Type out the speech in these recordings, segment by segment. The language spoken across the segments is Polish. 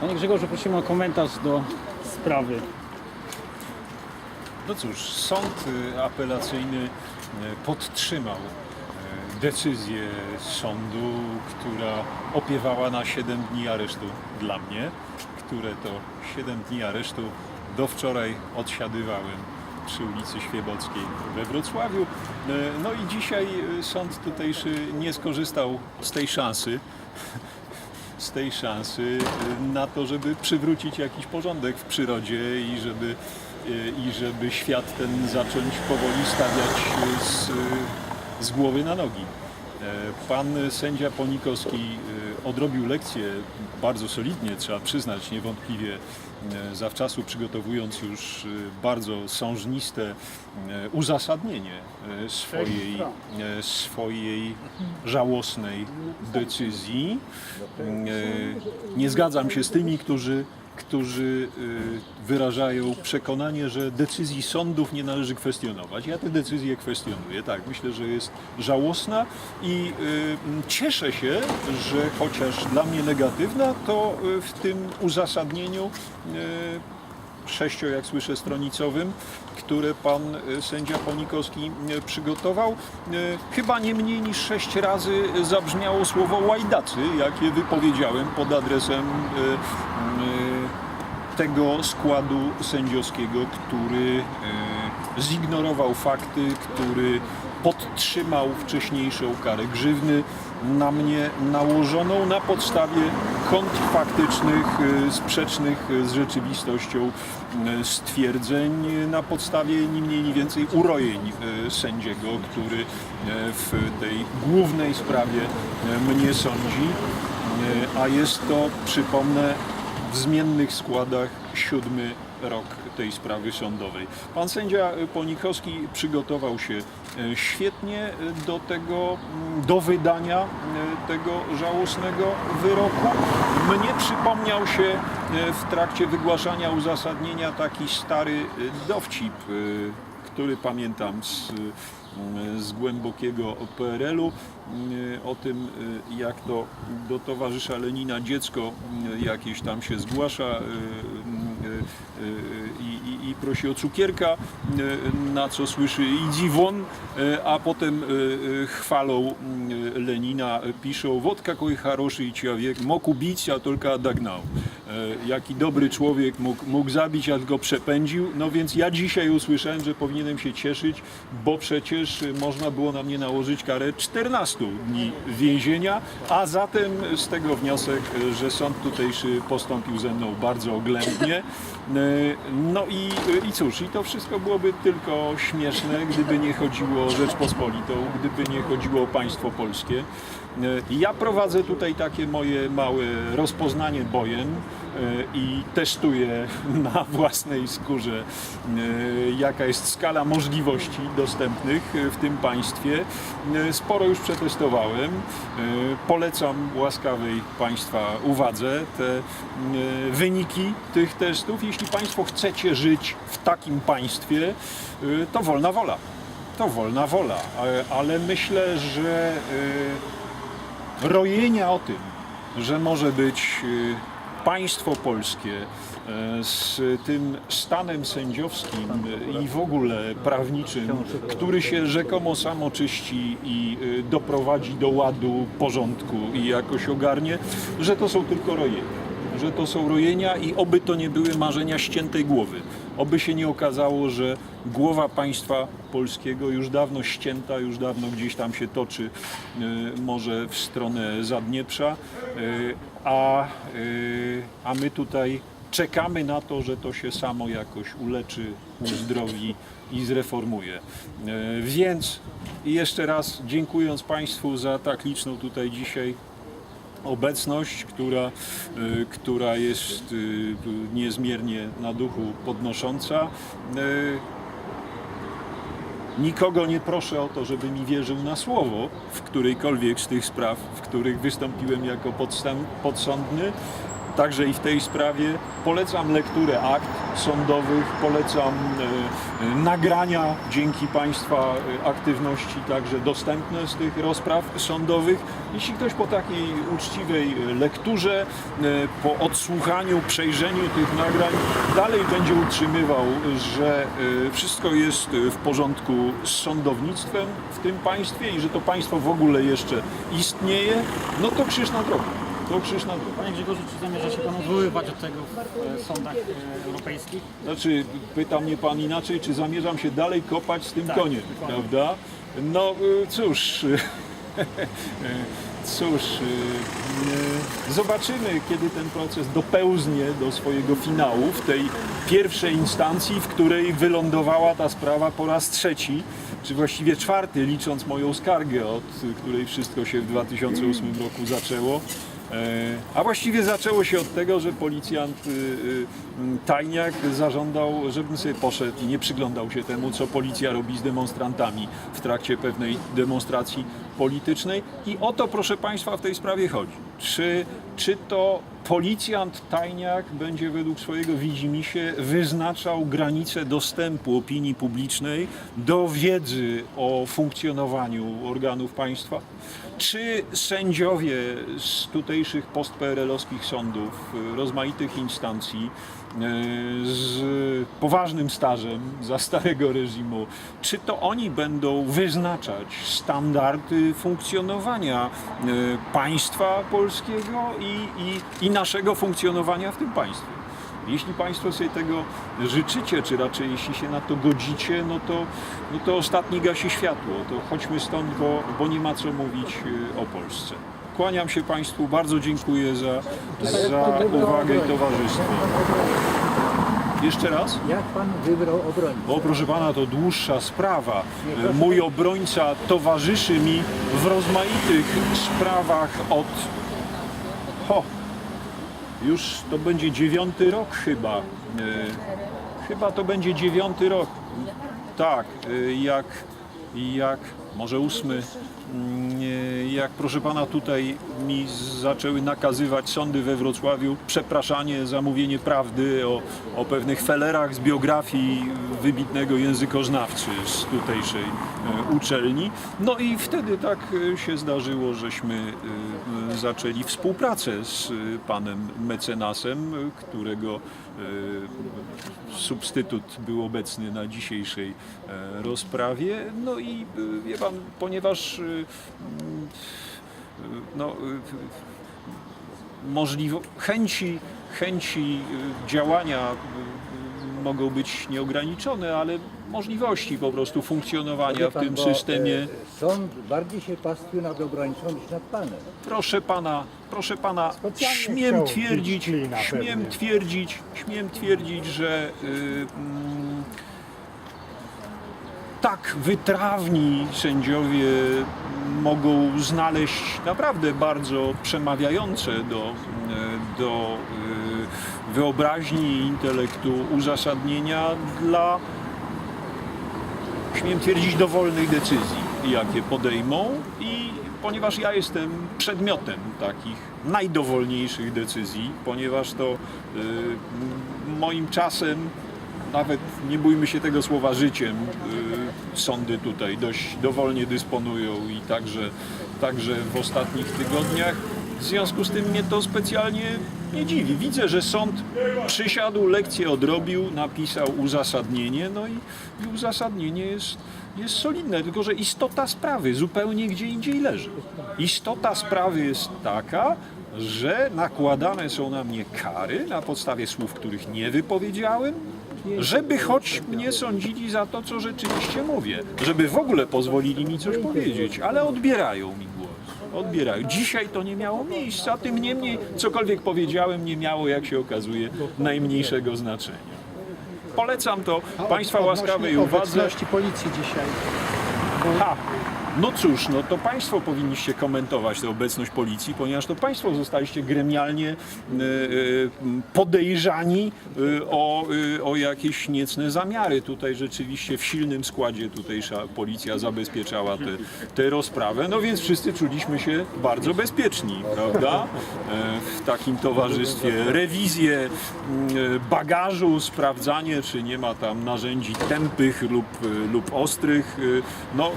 Panie Grzegorzu, prosimy o komentarz do sprawy. No cóż, sąd y, apelacyjny y, podtrzymał y, decyzję sądu, która opiewała na 7 dni aresztu dla mnie, które to 7 dni aresztu do wczoraj odsiadywałem przy ulicy Świebockiej we Wrocławiu. No i dzisiaj sąd tutejszy nie skorzystał z tej szansy, z tej szansy y, na to, żeby przywrócić jakiś porządek w przyrodzie i żeby, y, i żeby świat ten zacząć powoli stawiać y, z, z głowy na nogi. E, Pan sędzia Ponikowski odrobił lekcję bardzo solidnie, trzeba przyznać, niewątpliwie zawczasu przygotowując już y, bardzo sążniste e, uzasadnienie e, swojej, e, swojej żałosnej decyzji. E, Nie zgadzam się z tymi, którzy, którzy e, wyrażają przekonanie, że decyzji sądów nie należy kwestionować. Ja tę decyzję kwestionuję. Tak, myślę, że jest żałosna i e, cieszę się, że chociaż dla mnie negatywna, to e, w tym uzasadnieniu sześcio, jak słyszę, stronicowym, które pan sędzia Ponikowski przygotował. Chyba nie mniej niż sześć razy zabrzmiało słowo łajdacy, jakie wypowiedziałem pod adresem tego składu sędziowskiego, który e, zignorował fakty, który podtrzymał wcześniejszą karę grzywny na mnie nałożoną na podstawie kontrfaktycznych, e, sprzecznych z rzeczywistością e, stwierdzeń, na podstawie ni mniej, ni więcej urojeń sędziego, który w tej głównej sprawie mnie sądzi, a jest to, przypomnę, w zmiennych składach siódmy rok tej sprawy sądowej. Pan sędzia Ponikowski przygotował się e, świetnie do tego, mm, do wydania e, tego żałosnego wyroku. Mnie przypomniał się e, w trakcie wygłaszania uzasadnienia taki stary dowcip, który pamiętam z, z głębokiego PRL-u, mm, o tym, y, jak to do towarzysza Lenina dziecko y, jakieś tam się zgłasza y, y, y, i, i, i prosi o cukierka, y, na co słyszy idzi won, y, a potem y, chwalą Lenina, piszą wodka koi haroszy i człowiek mógł bić, a tylko dagnał. E, Jaki dobry człowiek mógł, mógł zabić, a go przepędził. No więc ja dzisiaj usłyszałem, że powinienem się cieszyć, bo przecież można było na mnie nałożyć karę 14 dni więzienia, a zatem z tego wniosek, że sąd tutejszy postąpił ze mną bardzo oględnie. E, No i, i cóż, i to wszystko byłoby tylko śmieszne, gdyby nie chodziło o Rzeczpospolitą, gdyby nie chodziło o państwo polskie. E, Ja prowadzę tutaj takie moje małe rozpoznanie bojem e, i testuję na własnej skórze, e, jaka jest skala możliwości dostępnych w tym państwie. Sporo już przetestowałem. Polecam łaskawej Państwa uwadze te wyniki tych testów. Jeśli Państwo chcecie żyć w takim państwie, to wolna wola. To wolna wola, ale myślę, że rojenia o tym, że może być y, państwo polskie y, z tym stanem sędziowskim y, i w ogóle prawniczym, który się rzekomo samo czyści i doprowadzi do ładu, porządku i jakoś ogarnie, że to są tylko rojenia. Że to są rojenia i oby to nie były marzenia ściętej głowy. Oby się nie okazało, że głowa państwa polskiego już dawno ścięta, już dawno gdzieś tam się toczy, y, może w stronę Zadnieprza, y, a, y, a my tutaj czekamy na to, że to się samo jakoś uleczy, uzdrowi i zreformuje. Więc jeszcze raz dziękując Państwu za tak liczną tutaj dzisiaj obecność, która, y, która jest y, niezmiernie na duchu podnosząca. Y, Nikogo nie proszę o to, żeby mi wierzył na słowo w którejkolwiek z tych spraw, w których wystąpiłem jako podsądny. Także i w tej sprawie. Polecam lekturę akt sądowych, polecam e, e, nagrania dzięki Państwa e, aktywności, także dostępne z tych rozpraw sądowych. Jeśli ktoś po takiej uczciwej lekturze, po odsłuchaniu, przejrzeniu tych nagrań dalej będzie utrzymywał, że wszystko jest w porządku z sądownictwem w tym państwie i że to państwo w ogóle jeszcze istnieje, no to krzyż na drogę. To krzyż na. Panie Grzegorzu, czy zamierza się Pan odwoływać od tego w e, sądach e, europejskich? Znaczy, pyta mnie pan inaczej, czy zamierzam się dalej kopać z tym Tak, koniem, dokładnie. prawda? No y, cóż, cóż, y, y, zobaczymy, kiedy ten proces dopełznie do swojego finału w tej pierwszej instancji, w której wylądowała ta sprawa po raz trzeci, czy właściwie czwarty, licząc moją skargę, od której wszystko się w 2008 roku zaczęło. E, A właściwie zaczęło się od tego, że policjant y, y, m, Tajniak zażądał, żebym sobie poszedł i nie przyglądał się temu, co policja robi z demonstrantami w trakcie pewnej demonstracji politycznej. I o to, proszę Państwa, w tej sprawie chodzi. Czy, czy to policjant Tajniak będzie według swojego widzimisię wyznaczał granice dostępu opinii publicznej do wiedzy o funkcjonowaniu organów państwa? Czy sędziowie z tutejszych post-PRL-owskich sądów, y, rozmaitych instancji, z poważnym stażem za starego reżimu, czy to oni będą wyznaczać standardy funkcjonowania y, państwa polskiego i, i, i naszego funkcjonowania w tym państwie? Jeśli Państwo sobie tego życzycie, czy raczej jeśli się na to godzicie, no to, no to ostatni gasi światło. To chodźmy stąd, bo, bo nie ma co mówić y, o Polsce. Kłaniam się Państwu, bardzo dziękuję za, za uwagę i towarzystwo. Jeszcze raz? Jak pan wybrał obrońcę? O, proszę pana, to dłuższa sprawa. Mój obrońca towarzyszy mi w rozmaitych sprawach od. Ho, już to będzie dziewiąty rok chyba. E, chyba to będzie dziewiąty rok. Tak, e, jak, jak, może ósmy. Jak proszę pana tutaj mi zaczęły nakazywać sądy we Wrocławiu przepraszanie za mówienie prawdy o, o pewnych felerach z biografii wybitnego językoznawcy z tutejszej e, uczelni. No i wtedy tak e, się zdarzyło, żeśmy e, zaczęli współpracę z panem mecenasem, którego substytut był obecny na dzisiejszej rozprawie. No i wie pan, ponieważ no, e, możliwo, chęci, chęci e, działania e, mogą być nieograniczone, ale możliwości po prostu funkcjonowania Wie w pan, tym bo, systemie. e, Sąd bardziej się pastwił nad obrońcą niż nad panem. Proszę pana, proszę pana, Specjalnie śmiem chciał twierdzić, bić klina śmiem pewnie. twierdzić, śmiem twierdzić, że y, mm, tak wytrawni sędziowie mogą znaleźć naprawdę bardzo przemawiające do, y, do y, wyobraźni i intelektu uzasadnienia dla śmiem twierdzić, dowolnych decyzji, jakie podejmą i ponieważ ja jestem przedmiotem takich najdowolniejszych decyzji, ponieważ to y, moim czasem, nawet nie bójmy się tego słowa życiem, y, sądy tutaj dość dowolnie dysponują i także, także w ostatnich tygodniach. W związku z tym mnie to specjalnie nie dziwi. Widzę, że sąd przysiadł, lekcję odrobił, napisał uzasadnienie, no i, i uzasadnienie jest, jest solidne, tylko że istota sprawy zupełnie gdzie indziej leży. Istota sprawy jest taka, że nakładane są na mnie kary na podstawie słów, których nie wypowiedziałem, żeby choć mnie sądzili za to, co rzeczywiście mówię, żeby w ogóle pozwolili mi coś powiedzieć, ale odbierają mi głos. Odbierają. Dzisiaj to nie miało miejsca, tym niemniej cokolwiek powiedziałem nie miało, jak się okazuje, najmniejszego znaczenia. Polecam to Państwa łaskawej uwadze. policji dzisiaj. Ha, No cóż, no to Państwo powinniście komentować tę obecność policji, ponieważ to Państwo zostaliście gremialnie e, e, podejrzani e, o, o jakieś niecne zamiary. Tutaj rzeczywiście w silnym składzie tutejsza policja zabezpieczała tę tę rozprawę, no więc wszyscy czuliśmy się bardzo bezpieczni, prawda? W takim towarzystwie rewizję bagażu, sprawdzanie, czy nie ma tam narzędzi tępych lub, lub ostrych. No,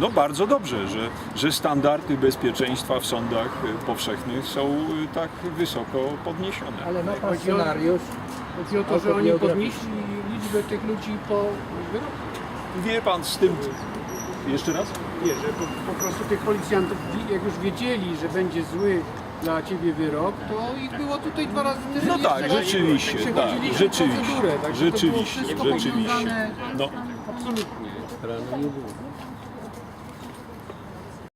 no bardzo dobrze, że, że standardy bezpieczeństwa w sądach e, powszechnych są e, tak wysoko podniesione. Ale ma pan Chodzi o- scenariusz, Chodzi o to, że oni podnieśli liczbę tych ludzi po wyroku. Wie pan z tym... Jeszcze raz? Nie, że po, po prostu tych policjantów, jak już wiedzieli, że będzie zły dla ciebie wyrok, to ich było tutaj dwa razy tyle. No tak, rzeczywiście, tak, Przechodziliśmy rzeczywiście, procedurę, także to było rzeczywiście, wszystko rzeczywiście. powiązane No. absolutnie.